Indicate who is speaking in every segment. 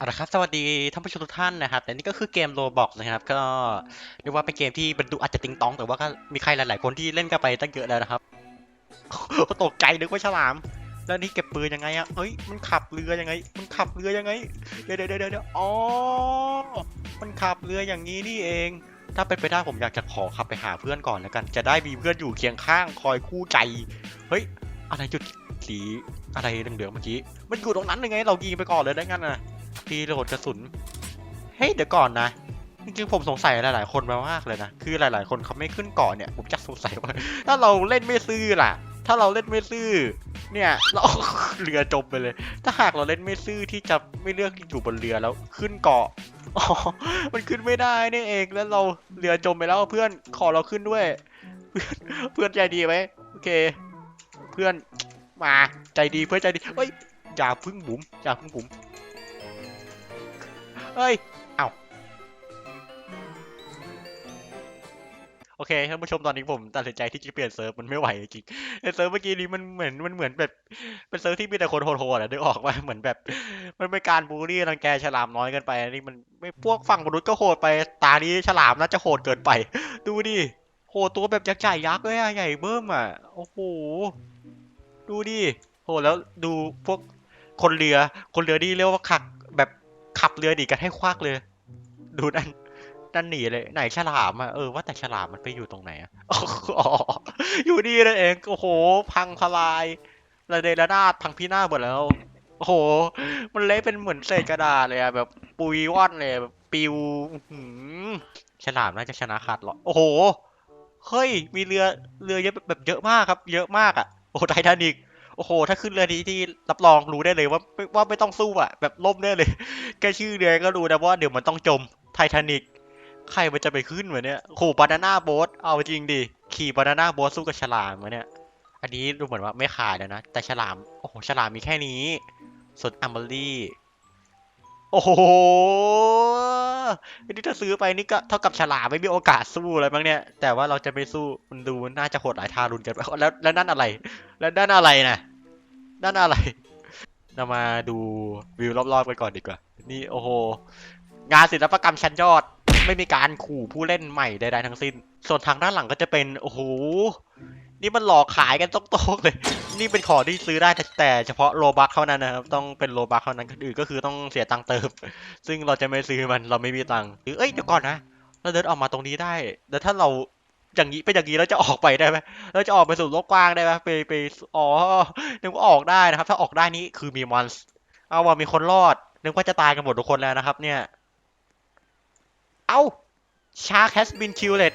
Speaker 1: เอาละครับสวัสดีท่านผู้ชมทุกท่านนะครับแต่นี่ก็คือเกมโ o บอกนะครับ ก็เรียกว่าเป็นเกมที่บรรดุอาจจะติงตอง แต่ว่าก็มีใครหลาย ๆ คนที่เล่นกันไปตั้งเยอะแล้วนะครับตกใจนึกว่าฉลาม แล้วนี่เก็บปืนยังไงอะเฮ้ยมันขับเรือยังไง มันขับเรือยังไงเดี๋ยวเดี๋ยวเดี๋ยวเดี๋ยวอ๋อมันขับเรืออย่างนี้นี่เอง ถ้าเป็นไปได้ผมอยากจะขอขับไปหาเพื่อนก่อนแล้วกัน จะได้มีเพื่อนอยู่เคียงข้างคอยคู่ใจเฮ้ยอะไรจุดสีอะไรเหลืองๆเมื่อกี้มันอยู่ตรงนั้นยังไง เรายิงไปก่อนเลยได้งั้นน่ะ ตีโหลดกระสุน เฮ้ยเดี๋ยวก่อนนะ จริงๆผมสงสัยหลายๆคนมามากเลยนะ คือหลาย ๆ คนเขาไม่ขึ้นเกาะเนี่ย ผมจะสงสัยว่า ถ้าเราเล่นไม่ซื่อล่ะ ถ้าเราเล่นไม่ซื่อ เนี่ยเราเรือจมไปเลย ถ้าหากเราเล่นไม่ซื่อที่จะไม่เลือกอยู่บนเรือแล้วขึ้นเกาะอ๋อมันขึ้นไม่ได้นี่เอง แล้วเราเรือจมไปแล้วเพื่อนขอเราขึ้นด้วย เพื่อนเพื่อนใจดีไหมโอเค เพื่อนมาใจดีเพื่อนใจดีเฮ้ยอย่าพึ่งบุ๋มอย่าพึ่งบุ๋ม เฮ้ย เอาโอเคท่านผู้ชมตอนนี้ผมตัดสินใจที่จะเปลี่ยนเซิร์ฟมันไม่ไหวจริงเซิร์ฟเมื่อกี้นี้มันเหมือนมันเหมือนแบบเป็นเซิร์ฟที่มีแต่คนโหดๆอะนึกออกว่าเหมือนแบบ มันเป็นการบูลลี่รังแกฉลามน้อยเกินไปอันนี่มันไม่พวกฝั่งมนุษย์ก็โหดไปตานี้ฉลามน่าจะโหดเกินไป ดูดิโหตัวแบบยักษ์ใหญ่ยักษ์เลยอะใหญ่เบิ้มอะโอ้โหดูดิโหแล้วดูพวกคนเรือคนเรือนี่เรียกว่าขัก ขับเรือดีกันให้ควักเลย ดูนั่นนั่นหนีเลย ไหนฉลามอะเออว่าแต่ฉลามมันไปอยู่ตรงไหนอะอ๋ออยู่นี่นั่นเองโอ้โห พังทลายระเนระนาดพังพินาศหมดแล้วโอ้โห มันเละเป็นเหมือนเศษกระดาษเลยอะแบบปุยว่อนเลยแบบปิวหือฉลามน่าจะชนะขาดหรอกโอ้โหเฮ้ยมีเรือเรือเยอะแบบเยอะมากครับ เยอะมากอะโอ้ไททานิก อ้โห ถ้าขึ้นเรือนี้ที่รับรองรู้ได้เลยว่าว่าไม่ต้องสู้อะแบบล่มแน่เลย แค่ชื่อเรือก็รู้นะว่าเดี๋ยวมันต้องจมไททานิกใครมันจะไปขึ้นวะเนี่ยโหบานาน่าโบ๊ทเอาจริงดิ ขี่บานาน่าโบ๊ทสู้กับฉลามวะเนี่ย อันนี้ดูเหมือนว่าไม่ขายแล้วนะ แต่ฉลาม โอ้โห ฉลามมีแค่นี้ ส่วนอัมเบอรี่ โอ้โห นี่ถ้าซื้อไปนี่ก็เท่ากับฉลามไม่มีโอกาสสู้เลยมั้างเนี่ย แต่ว่าเราจะไม่สู้ มันดูน่าจะโหดหลายทารุณกันแล้วแล้วนั่นอะไร แล้วด้านอะไรนะ ด้านอะไรเรามาดูวิวรอบๆกันก่อนดีกว่า นี่โอ้โห งานศิลปกรรมชั้นยอด ไม่มีการขู่ผู้เล่นใหม่ใดๆทั้งสิ้น ส่วนทางด้านหลังก็จะเป็น โอ้โห นี่มันหลอกขายกันตกๆเลย นี่เป็นของที่ซื้อได้แต่เฉพาะโลบัคเท่านั้นนะครับ ต้องเป็นโลบัคเท่านั้นคนอื่นก็คือต้องเสียตังค์เติม ซึ่งเราจะไม่ซื้อมัน เราไม่มีตังค์หรือเอ้ยเดี๋ยวก่อนนะ เราเดินออกมาตรงนี้ได้ แล้วถ้าเรา อย่างนี้เป็นอย่างนี้เราจะออกไปได้ไหมเราจะออกไปสู่โลกกว้างได้ไหมไปไปอ๋อนึกว่าออกได้นะครับ ถ้าออกได้นี้คือมีมอนส์เอาว่ามีคนรอดนึกว่าจะตายกันหมดทุกคนแล้วนะครับ เนี่ย เอ้าชาร์ค has been killed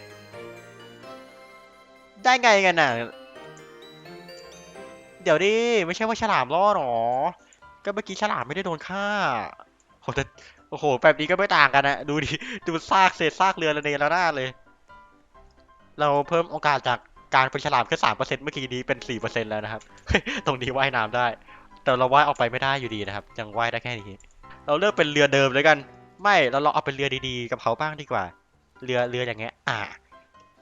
Speaker 1: ได้ไงกันน่ะ เดี๋ยวดิไม่ใช่ว่าฉลามรอดหรอ ก็เมื่อกี้ฉลามไม่ได้โดนฆ่าโหแต่โอ้โหแบบนี้ก็ไม่ต่างกันนะ ดูดิ ดูซากเศษซากเรือระเนระนาดเลย เราเพิ่มโอกาสจากการเป็นฉลามแค่สามเปอร์เซ็นต์เมื่อกี้นี้เป็นสี่เปอร์เซ็นต์แล้วนะครับ ตรงนี้ว่ายน้ำได้ แต่เราว่ายออกไปไม่ได้อยู่ดีนะครับ ยังว่ายได้แค่นี้ เราเลือกเป็นเรือเดิมเลยกัน ไม่เราลองเอาเป็นเรือดีๆ กับเขาบ้างดีกว่า เรือเรืออย่างเงี้ย อ่า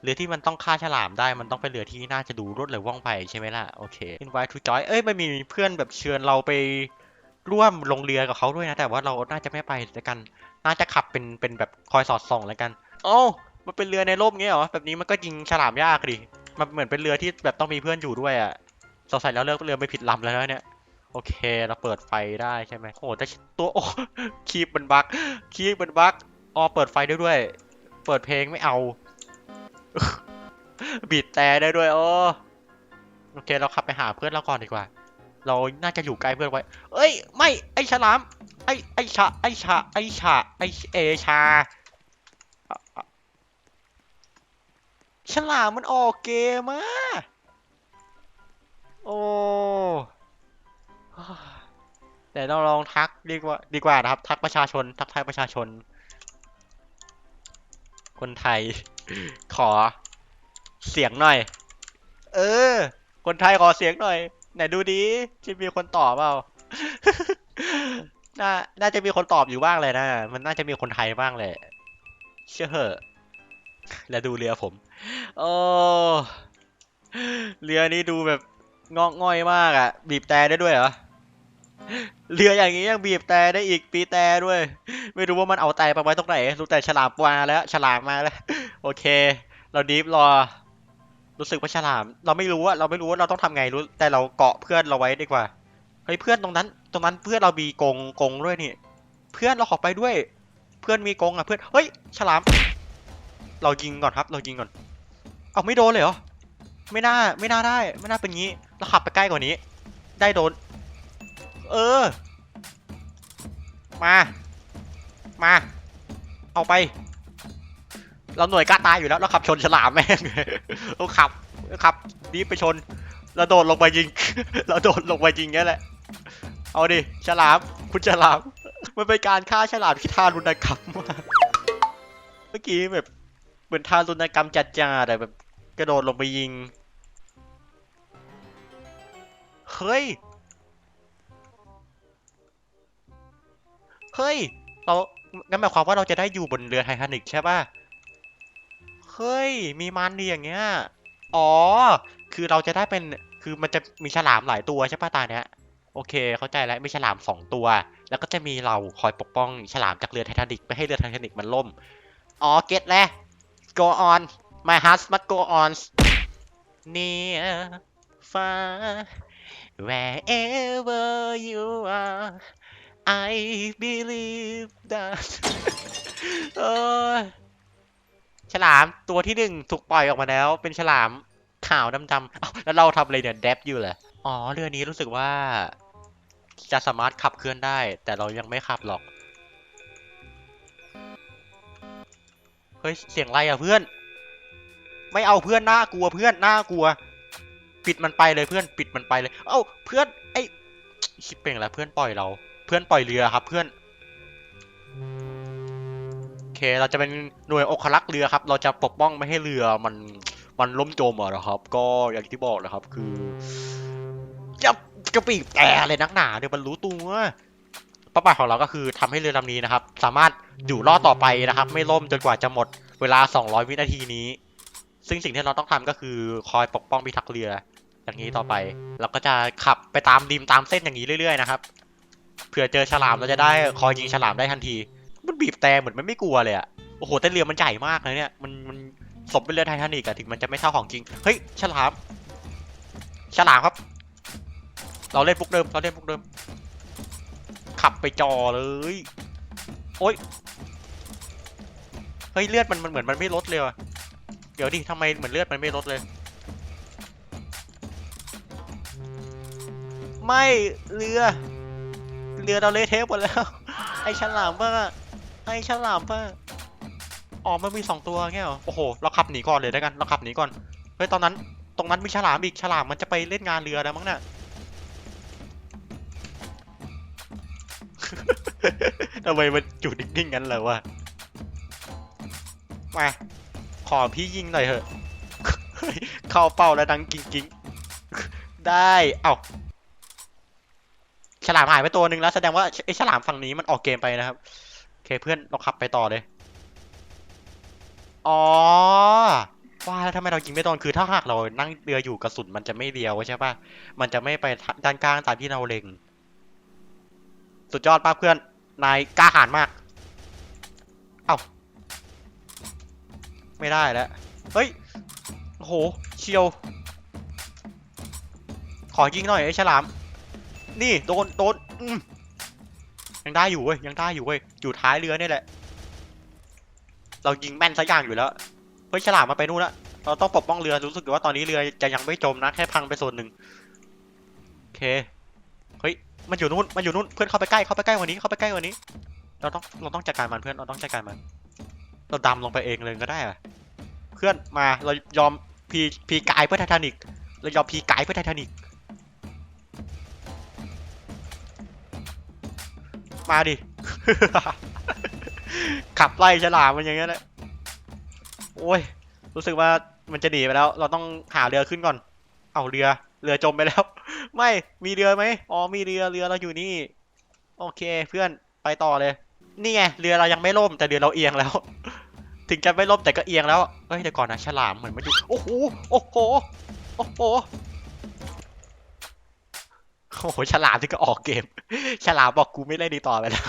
Speaker 1: เรือที่มันต้องฆ่าฉลามได้ มันต้องเป็นเรือที่น่าจะดูรวดเร็วว่องไวใช่ไหมล่ะ โอเค invite to join เอ้ยมันมีเพื่อนแบบเชิญเราไปร่วมลงเรือกับเขาด้วยนะ แต่ว่าเราน่าจะไม่ไปแล้วกัน น่าจะขับเป็นเป็นแบบคอยสอดส่องแล้วกัน โอ้า มันเป็นเรือในร่มเงี้ยเหรอแบบนี้มันก็ยิงฉลามยากดิมันเหมือนเป็นเรือที่แบบต้องมีเพื่อนอยู่ด้วยอะสงสัยแล้วเลือกเรือไม่ผิดลำแล้วเนี่ยโอเค เราเปิดไฟได้ใช่ไหมโอ้แต่ตัวโอ้คีบมันบักคีบมันบักอ๋อเปิดไฟได้ด้วย เปิดเพลงไม่เอา บีดแต่ได้ด้วยโอ้โอเค เราขับไปหาเพื่อนเราก่อนดีกว่า เราน่าจะอยู่ใกล้เพื่อนไว้ เอ้ย ไม่ ไอฉลาม ไอไอชา ไอชา ไอชา ไอเอชาอะอะ ฉลามมันออกเกมอะโอ้แต่เราลองทักดีกว่าดีกว่านะครับ ทักประชาชน ทักทายประชาชน คนไทย ขอ เสียงหน่อย เออ คนไทยขอเสียงหน่อย ไหนดูดีจะมีคนตอบเปล่าน่าน่าจะมีคนตอบอยู่บ้างเลยนะ มันน่าจะมีคนไทยบ้างแหละเชื่อเหอะ แล้วดูเรือผม โอ้เรือนี้ดูแบบงอกง่อยมากอะ่ะ บีบแต่ได้ด้วยเหรอ เรืออย่างนี้ยังบีบแต่ได้อีกปีแต่ด้วย ไม่รู้ว่ามันเอาแต่ไปไว้ตรงไหน รู้แต่ฉลามมาแล้ว ฉลามมาแล้ว โอเค เราดีฟรอ รู้สึกว่าฉลาม เราไม่รู้ว่าเราไม่รู้ว่าเราต้องทำไงรู้ แต่เราเกาะเพื่อนเราไว้ดีกว่า เฮ้ยเพื่อนตรงนั้น ตรงนั้นเพื่อนเรามีกงกงด้วยนี่ เพื่อนเราขอไปด้วย เพื่อนมีกงอะเพื่อน เฮ้ย ฉลาม เรายิงก่อนครับ เรายิงก่อน เอาไม่โดนเลยเหรอ ไม่น่า ไม่น่าได้ ไม่น่าเป็นงี้ เราขับไปใกล้กว่านี้ ได้โดน เออ มา มา เอาไป เราหน่วยกล้าตายอยู่แล้ว เราขับชนฉลามแม่งเราขับ ขับดีบไปชน เราโดดลงไปยิง เราโดดลงไปยิงนี่แหละ เอาดิ ฉลาม คุณฉลาม มันเป็นการฆ่าฉลามที่ทารุณกรรมมากเมื่อกี้แบบ มือนทารุณกรรมจัดจ้าแต่แบบกระโดดลงไปยิง เฮ้ย เฮ้ย เรางั้นหมายความว่าเราจะได้อยู่บนเรือไททานิกใช่ป่ะ เฮ้ย มีมันดีอย่างเงี้ย อ๋อ คือเราจะได้เป็น คือมันจะมีฉลามหลายตัวใช่ป่ะตาเนี้ย โอเค เข้าใจแล้ว มีฉลามสองตัว แล้วก็จะมีเราคอยปกป้องฉลามจากเรือไททานิกไม่ให้เรือไททานิกมันล่ม อ๋อ เก็ตแล้ว go on my heart must go on near far wherever you are I believe that เออฉลามตัวที่หนึ่งถูกปล่อยออกมาแล้ว เป็นฉลามขาวดำๆเอ้าแล้วเราทำอะไรเนี่ยแดบอยู่เหรออ๋อเรือนี้รู้สึกว่าจะสามารถขับเคลื่อนได้ แต่เรายังไม่ขับหรอก เฮ้ยเสียงไรอะเพื่อน ไม่เอาเพื่อนน่ากลัวเพื่อนน่ากลัว ปิดมันไปเลยเพื่อนปิดมันไปเลย เอ้าเพื่อนไอ้คิดเป็นแล้วเพื่อนปล่อยเรา เพื่อนปล่อยเรือครับ เพื่อนโอเคเราจะเป็นหน่วยอกรักเรือครับ เราจะปกป้องไม่ให้เรือมันมันล่มจมอะนะครับ ก็อย่างที่บอกนะครับ คือจะจะปีบแต่เลยนักหนาเดี๋ยวมันรู้ตัว เป้าหมายของเราก็คือทำให้เรือลำนี้นะครับ สามารถอยู่รอดต่อไปนะครับ ไม่ล่มจนกว่าจะหมดเวลา 200 วินาทีนี้ ซึ่งสิ่งที่เราต้องทำก็คือคอยปกป้องพิทักษ์เรืออย่างนี้ต่อไป เราก็จะขับไปตามริมตามเส้นอย่างนี้เรื่อยๆนะครับเผื่อเจอฉลามเราจะได้คอยยิงฉลามได้ทันที มันบีบแต่เหมือนมันไม่กลัวเลยอะโอ้โหแต่เรือมันใหญ่มากเลยเนี่ยมันมันสมเป็นเรือไททานิกอะถึงมันจะไม่เท่าของจริงเฮ้ยฉลามฉลามครับ เราเล่นปุกเดิมเราเล่นปุกเดิม ขับไปจอเลย โอ๊ย เฮ้ยเลือดมันมันเหมือนมันไม่ลดเลยว่ะเดี๋ยวดิทำไมเหมือนเลือดมันไม่ลดเลย ไม่เรือ เรือเราเละเทะหมดแล้ว ไอฉลามป่ะไอฉลามป่ะอ๋อมันมีสองตัวเงี้ยเหรอ โอ้โห เราขับหนีก่อนเลยได้กัน เราขับหนีก่อน เฮ้ย ตอนนั้น ตรงนั้นมีฉลามอีก ฉลามมันจะไปเล่นงานเรือแล้วมั้งเนี่ย ทำไมมันจุดนิ่งๆงั้นเลยวะ มา ขอพี่ยิงหน่อยเถอะ เข้าเป้าแล้วดังกิ้งกิ้งได้ เอ้า ฉลามหายไปตัวหนึ่งแล้วแสดงว่าไอ้ฉลามฝั่งนี้มันออกเกมไปนะครับ โอเคเพื่อนเราขับไปต่อเลย อ๋อ ว่าแล้วทำไมเรายิงไม่โดนคือถ้าหากเรานั่งเรืออยู่กระสุนมันจะไม่เดียวใช่ปะมันจะไม่ไปด้านกลางตามที่เราเล็ง สุดยอดป้าเพื่อน นายกล้าหาญมาก เอ้า ไม่ได้แล้ว เฮ้ยโอ้โห เชียว ขอยิงหน่อยไอ้ฉลาม นี่โดน โดนยังได้อยู่เว้ย ยังได้อยู่เว้ย อยู่ท้ายเรือนี่แหละ เรายิงแม่นสักอย่างอยู่แล้ว เฮ้ยฉลามมาไปนู่นละ เราต้องปกป้องเรือ รู้สึกว่าตอนนี้เรือจะยังไม่จมนะ แค่พังไปส่วนหนึ่ง โอเค้ มันอยู่นู่นมันอยู่นู่นเพื่อนเข้าไปใกล้ เข้าไปใกล้กว่านี้ เข้าไปใกล้กว่านี้ เราต้อง เราต้องจัดการมันเพื่อน เราต้องจัดการมัน เราดำลงไปเองเลยก็ได้อะเพื่อนมา เรายอมพีพีกายเพื่อไททานิกเรายอมพีกายเพื่อไททานิกมาดิ ขับไล่ฉลามมันอย่างเงี้ยแหละ โอ้ย รู้สึกว่ามันจะหนีไปแล้ว เราต้องหาเรือขึ้นก่อน เอาเรือ เรือจมไปแล้ว ไม่มีเรือไหมอ๋อมีเรือเรือเราอยู่นี่ โอเคเพื่อนไปต่อเลย นี่ไงเรือเรายังไม่ล่มแต่เรือเราเอียงแล้ว ถึงจะไม่ล่มแต่ก็เอียงแล้วเฮ้ยเดี๋ยวก่อนนะฉลามเหมือนไม่ดูโอ้โหโอ้โหโอ้โหโอ้โหฉลามที่ก็ออกเกม ฉลามบอกกูไม่เล่นดีต่อไปแล้ว